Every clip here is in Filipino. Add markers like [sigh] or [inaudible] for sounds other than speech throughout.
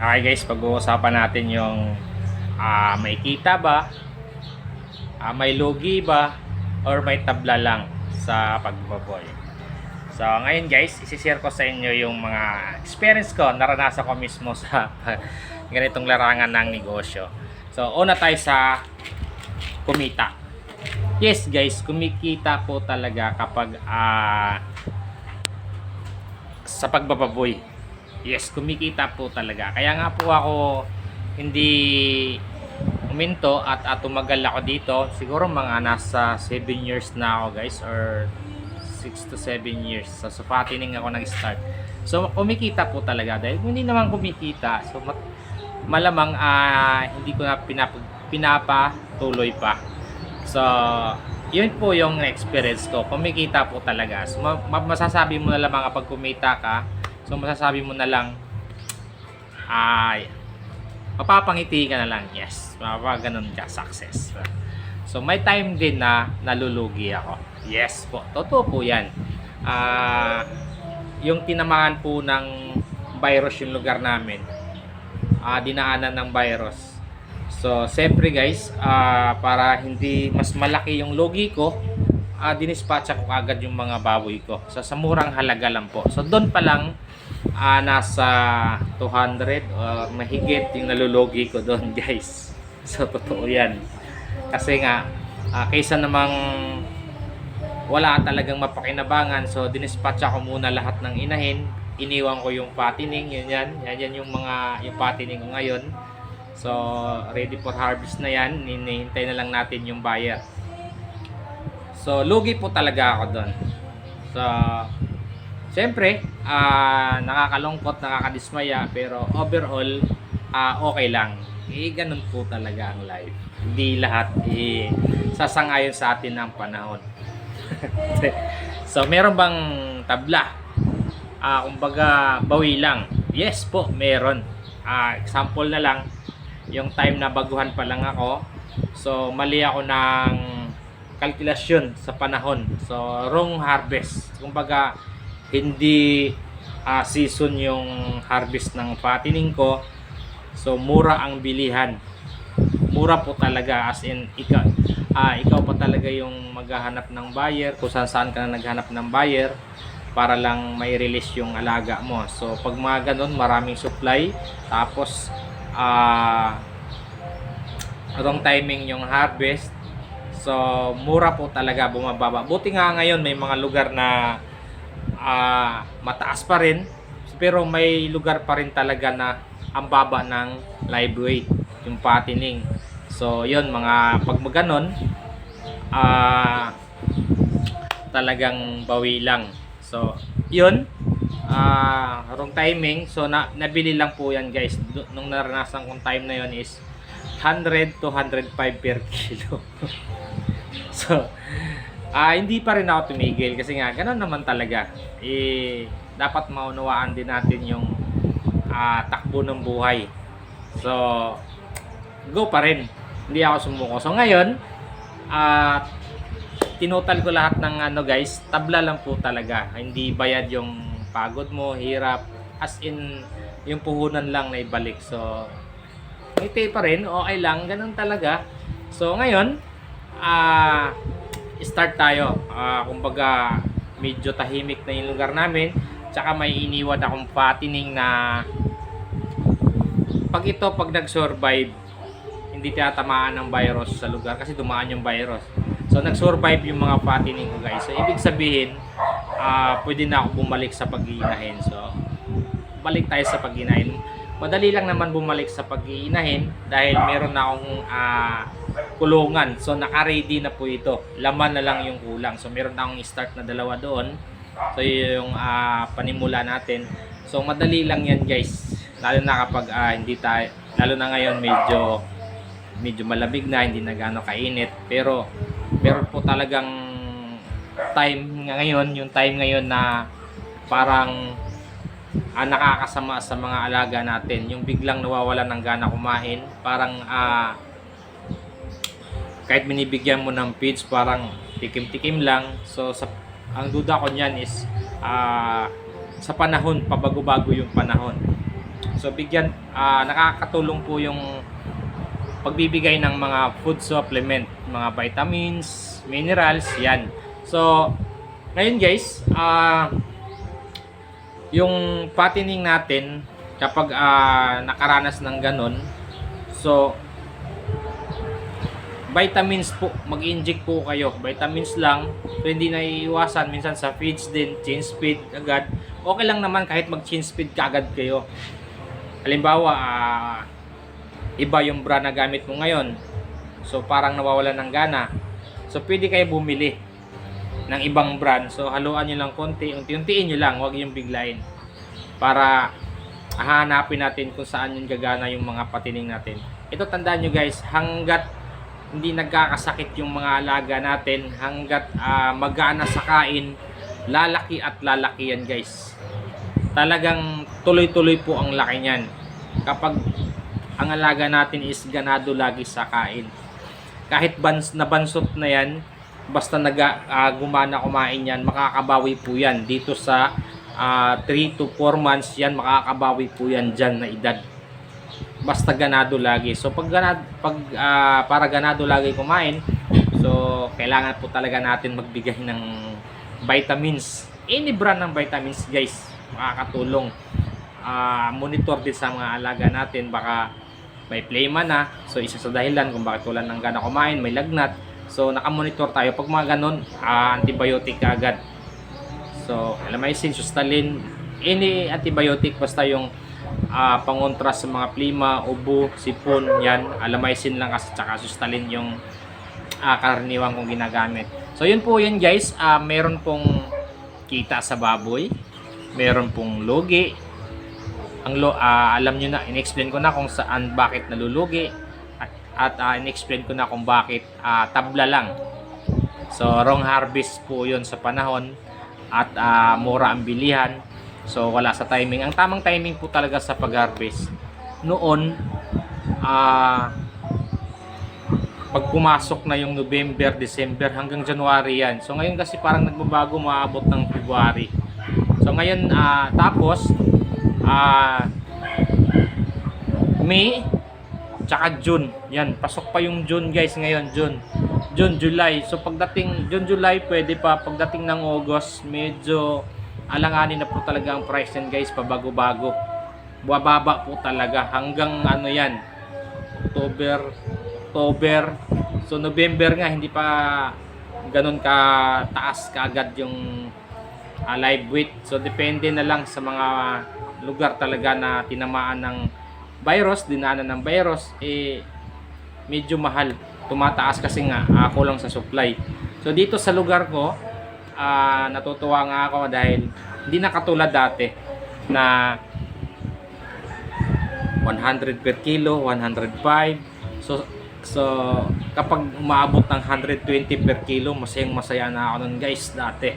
Okay guys, pag-uusapan natin yung ah, may kita ba, ah, may lugi ba, or may tabla lang sa pagbaboy. So ngayon guys, isi-share ko sa inyo yung mga experience ko, naranasan ko mismo sa [laughs] ganitong larangan ng negosyo. So una tayo sa kumita. Yes guys, kumikita po talaga kapag ah, sa pagbababoy. Yes, kumikita po talaga. Kaya nga po ako hindi uminto at, at tumagal ako dito. Siguro mga nasa 7 years na ako guys or 6 to 7 years. So, sa patining ako nag-start. So, kumikita po talaga. Dahil hindi naman kumikita, so malamang ah, hindi ko na pinap pinapatuloy pa. So, yun po yung experience ko. Kumikita po talaga. So, ma- ma- masasabi mo na lamang kapag kumita ka, so masasabi mo na lang, ay, mapapangiti ka na lang. Yes, mapapaganon ka, success. So, may time din na nalulugi ako. Yes po, totoo po yan. Ah, yung tinamaan po ng virus yung lugar namin, ah, dinaanan ng virus. So, siyempre guys, ah, para hindi mas malaki yung logi ko, uh, dinispatcha ko agad yung mga baboy ko. So, sa murang halaga lang po. So, doon pa lang, ah, nasa 200 or mahigit yung nalulugi ko doon [laughs] guys. So, totoo yan. Kasi nga, ah, kaysa namang wala talagang mapakinabangan, so dinispatcha ko muna lahat ng inahin. Iniwan ko yung patining, yun yan. Yan, yan yung mga, yung patining ko ngayon. So, ready for harvest na yan. Hinihintay na lang natin yung buyer. So, lugi po talaga ako doon. So, siyempre, ah nakakalungkot, nakakadismaya, pero overall, ah okay lang. Eh, ganun po talaga ang life. Hindi lahat eh, sasangayon sa atin ng panahon. [laughs] so, meron bang tabla? Ah, kumbaga, bawi lang. Yes po, meron. Ah, example na lang, yung time na baguhan pa lang ako. So, mali ako ng kalkulasyon sa panahon. So, wrong harvest. Kumbaga, hindi ah, season yung harvest ng patining ko. So, mura ang bilihan. Mura po talaga as in ikaw, ah, ikaw pa talaga yung maghahanap ng buyer kung saan saan ka na naghanap ng buyer para lang may release yung alaga mo. So, pag mga ganun, maraming supply. Tapos, ah, wrong timing yung harvest. So, mura po talaga bumababa. Buti nga ngayon may mga lugar na ah, mataas pa rin. Pero may lugar pa rin talaga na ang baba ng live weight, yung patining. So, yun mga pag maganon, ah, talagang bawi lang. So, yun. Ah, wrong timing. So, na, nabili lang po yan guys. Nung naranasan kong time na yun is 100 to 105 per kilo. [laughs] so, ah hindi pa rin ako tumigil kasi nga ganun naman talaga. Eh dapat maunawaan din natin yung ah, takbo ng buhay. So, go pa rin. Hindi ako sumuko. So ngayon, ah tinotal ko lahat ng ano guys, tabla lang po talaga. Hindi bayad yung pagod mo, hirap. As in, yung puhunan lang na ibalik. So, pay pa rin, okay lang, ganun talaga. So ngayon, ah start tayo. Ah, kumbaga, medyo tahimik na yung lugar namin. Tsaka may iniwan akong patining na pag ito, pag nag-survive, hindi tinatamaan ng virus sa lugar kasi dumaan yung virus. So, nag-survive yung mga patining ko guys. So, ibig sabihin, ah pwede na ako bumalik sa pag-iinahin. So, balik tayo sa pag-iinahin. Madali lang naman bumalik sa pag-iinahin dahil meron na akong ah, kulungan. So, naka-ready na po ito. Laman na lang yung kulang. So, meron na akong start na dalawa doon. So, yun yung ah, panimula natin. So, madali lang yan guys. Lalo na kapag ah, hindi tayo, lalo na ngayon medyo medyo malamig na, hindi na gaano kainit. Pero, meron po talagang time nga ngayon, yung time ngayon na parang ah, nakakasama sa mga alaga natin. Yung biglang nawawala ng gana kumain, parang ah, kahit binibigyan mo ng feeds, parang tikim-tikim lang. So, sa, ang duda ko niyan is ah, sa panahon, pabago-bago yung panahon. So bigyan ah, nakakatulong po yung pagbibigay ng mga food supplement, mga vitamins, minerals, yan. So ngayon guys, ah yung fattening natin kapag ah, nakaranas ng ganun, so vitamins po, mag-inject po kayo. Vitamins lang. So, hindi na iiwasan. Minsan sa feeds din, change feed agad. Okay lang naman kahit mag-change feed ka agad kayo. Halimbawa, ah, iba yung brand na gamit mo ngayon. So, parang nawawalan ng gana. So, pwede kayo bumili ng ibang brand. So, haluan nyo lang konti. Unti-untiin nyo lang. Huwag yung biglain. Para hahanapin natin kung saan yung gagana yung mga patining natin. Ito tandaan nyo guys, hanggat hindi nagkakasakit yung mga alaga natin hanggat ah, magana sa kain lalaki at lalaki yan guys. Talagang tuloy-tuloy po ang laki niyan. Kapag ang alaga natin is ganado lagi sa kain. Kahit bans na bansot na yan basta nag ah, gumana kumain yan makakabawi po yan. Dito sa 3 to 4 months yan makakabawi po yan dyan na edad basta ganado lagi. So pag ganado, pag ah, para ganado lagi kumain, so kailangan po talaga natin magbigay ng vitamins. Any brand ng vitamins, guys, makakatulong. Ah, monitor din sa mga alaga natin baka may plema na. So isa sa dahilan kung bakit wala ng gana kumain, may lagnat. So nakamonitor tayo. Pag mga ganun, ah, antibiotic agad. So, alamycin, sustalin, any antibiotic basta yung ah pangontra sa mga plima, ubo, sipon, yan, alamycin lang kasi tsaka sustalin yung ah, karaniwang kong ginagamit. So yun po yun guys, ah meron pong kita sa baboy, meron pong logi. Ang lo, ah, alam nyo na, in-explain ko na kung saan bakit nalulugi at, at ah, in-explain ko na kung bakit ah, tabla lang. So wrong harvest po yun sa panahon at ah, mura ang bilihan. So wala sa timing. Ang tamang timing po talaga sa pag-harvest noon ah pag pumasok na yung November, December hanggang January yan. So ngayon kasi parang nagbabago maabot ng February. So ngayon ah tapos ah May tsaka June. Yan, pasok pa yung June guys ngayon, June. June, July. So pagdating June, July pwede pa. Pagdating ng August, medyo alanganin na po talaga ang price yan guys, pabago-bago. Bababa po talaga hanggang ano yan, October, October. So November nga hindi pa ganun ka taas kaagad yung ah, live weight. So depende na lang sa mga lugar talaga na tinamaan ng virus, dinaanan ng virus, eh medyo mahal. Tumataas kasi nga ah, kulang sa supply. So dito sa lugar ko, ah, natutuwa nga ako dahil hindi na katulad dati na 100 per kilo, 105. So so kapag umaabot ng 120 per kilo, masayang masaya na ako nun guys dati.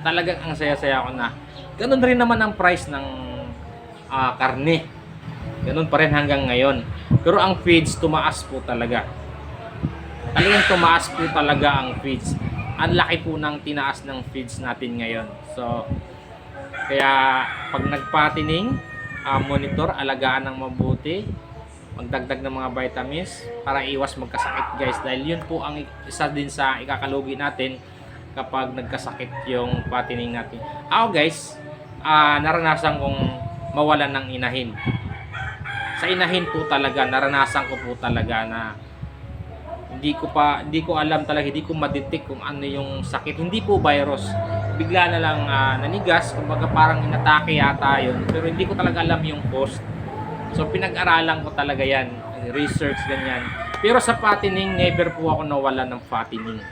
Talagang ang saya-saya ako na. Ganun rin naman ang price ng ah, karne. Ganun pa rin hanggang ngayon. Pero ang feeds tumaas po talaga. Talagang tumaas po talaga ang feeds. Ang laki po ng tinaas ng feeds natin ngayon. So, kaya pag nagpatining, ah, monitor, alagaan ng mabuti, magdagdag ng mga vitamins para iwas magkasakit guys. Dahil yun po ang isa din sa ikakalugi natin kapag nagkasakit yung patining natin. Ako guys, ah, naranasan kong mawalan ng inahin. Sa inahin po talaga, naranasan ko po talaga na hindi ko pa hindi ko alam talaga hindi ko madetect kung ano yung sakit. Hindi po virus. Bigla na lang ah, nanigas. Kumbaga parang inatake yata yun. Pero hindi ko talaga alam yung cause so pinag-aralan ko talaga yan. Research ganyan. Pero sa fattening never po ako nawala ng fattening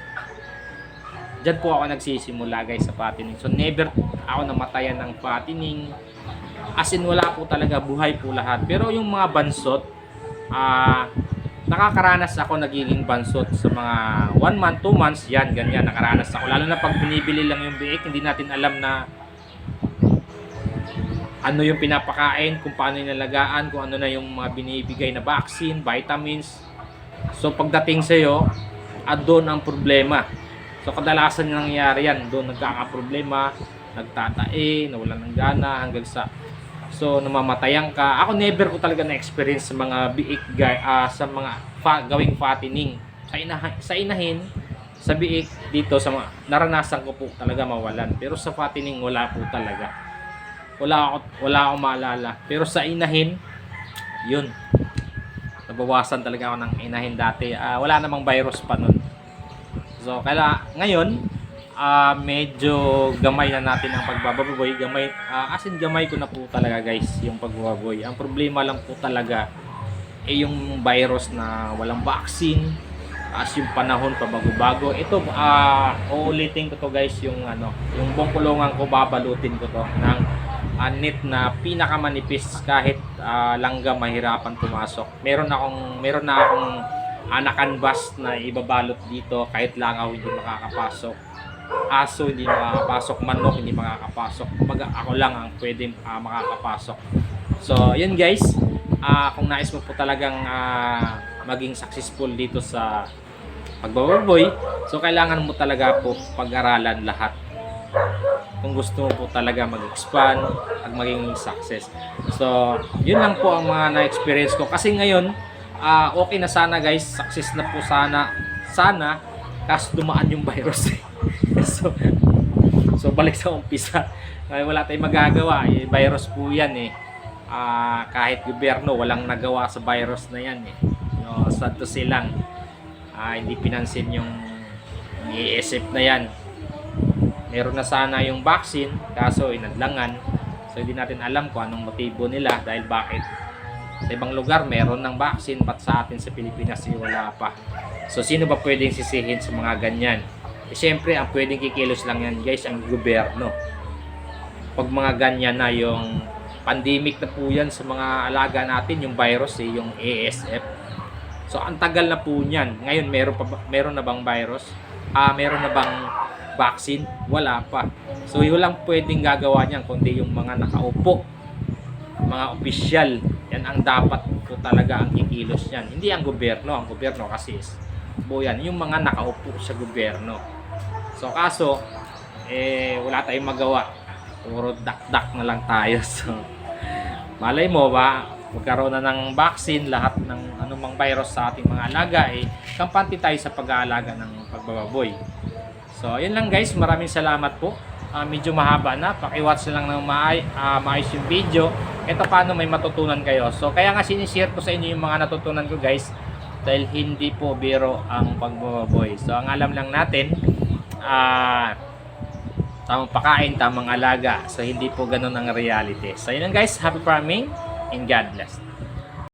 Diyan po ako nagsisimula guys sa fattening so never ako namatayan ng fattening as in wala po talaga. Buhay po lahat. Pero yung mga bansot ah nakakaranas ako nagiging bansot sa mga 1 month, 2 months, yan, ganyan, nakaranas ako. Lalo na pag binibili lang yung biik, hindi natin alam na ano yung pinapakain, kung paano yung nalagaan, kung ano na yung mga binibigay na vaccine, vitamins. So pagdating sa iyo, at doon ang problema. So kadalasan nangyayari yan, doon nagkakaproblema, nagtatae, nawalan ng gana, hanggang sa So, namamatayan ka. Ako never ko talaga na-experience sa mga biik guy, ah, sa mga fa- gawing fattening. Sa, inaha- sa inahin, sa biik, dito, sa mga, naranasan ko po talaga mawalan. Pero sa fattening, wala po talaga. Wala ako, wala akong maalala. Pero sa inahin, yun. Nabawasan talaga ako ng inahin dati. Ah, wala namang virus pa nun. So, kaya ngayon, ah medyo gamay na natin ang pagbababoy. Gamay, ah, as in gamay ko na po talaga guys, yung pagbababoy. Ang problema lang po talaga eh yung virus na walang vaccine as yung panahon pa bago-bago. Ito, ah uulitin ko to guys, yung ano, yung buong kulungan ko, babalutin ko to ng anit na pinakamanipis kahit ah, langga mahirapan pumasok. Meron akong meron na akong anak canvas na ibabalot dito kahit langaw hindi makakapasok. Aso hindi makakapasok, manok hindi makakapasok. Kumbaga ako lang ang pwedeng ah, makakapasok. So, yun guys. Ah, kung nais mo po talagang ah, maging successful dito sa pagbababoy, so kailangan mo talaga po pag-aralan lahat kung gusto mo po talaga mag-expand at maging success. So, yun lang po ang mga na-experience ko. Kasi ngayon, ah, okay na sana guys, success na po sana, sana, kaso dumaan yung virus. [laughs] so, [laughs] so, balik sa umpisa. Ay, wala tayong magagawa. Eh, virus po yan eh. Ah, kahit gobyerno, walang nagawa sa virus na yan eh. No, sad to say lang. Ah, hindi pinansin yung iisip na yan meron na sana yung vaccine kaso inadlangan so hindi natin alam kung anong motibo nila dahil bakit sa ibang lugar meron ng vaccine but sa atin sa Pilipinas eh, wala pa so sino ba pwedeng sisihin sa mga ganyan syempre ang pwedeng kikilos lang yan guys ang gobyerno pag mga ganyan na yung pandemic na po yan sa mga alaga natin yung virus eh, yung ASF so ang tagal na po niyan ngayon meron, pa, meron na bang virus ah meron na bang vaccine? Wala pa. So, yun lang pwedeng gagawa niyan kundi yung mga nakaupo, mga opisyal. Yan ang dapat po talaga ang kikilos niyan. Hindi ang gobyerno. Ang gobyerno kasi is yan. Yung mga nakaupo sa gobyerno. So, kaso, eh, wala tayong magawa. Puro dak-dak na lang tayo. [laughs] So, malay mo ba, magkaroon na ng vaccine, lahat ng anumang virus sa ating mga alaga, eh, kampante tayo sa pag-aalaga ng pagbababoy. So, yun lang guys. Maraming salamat po. Ah, medyo mahaba na. Paki-watch na lang ng maay, ah, maayos yung video. Ito paano may matutunan kayo. So, kaya nga sinishare ko sa inyo yung mga natutunan ko guys. Dahil hindi po biro ang pagbababoy. So, ang alam lang natin, ah, tamang pakain, tamang alaga. So, hindi po ganun ang reality. So, yun guys. Happy farming and God bless.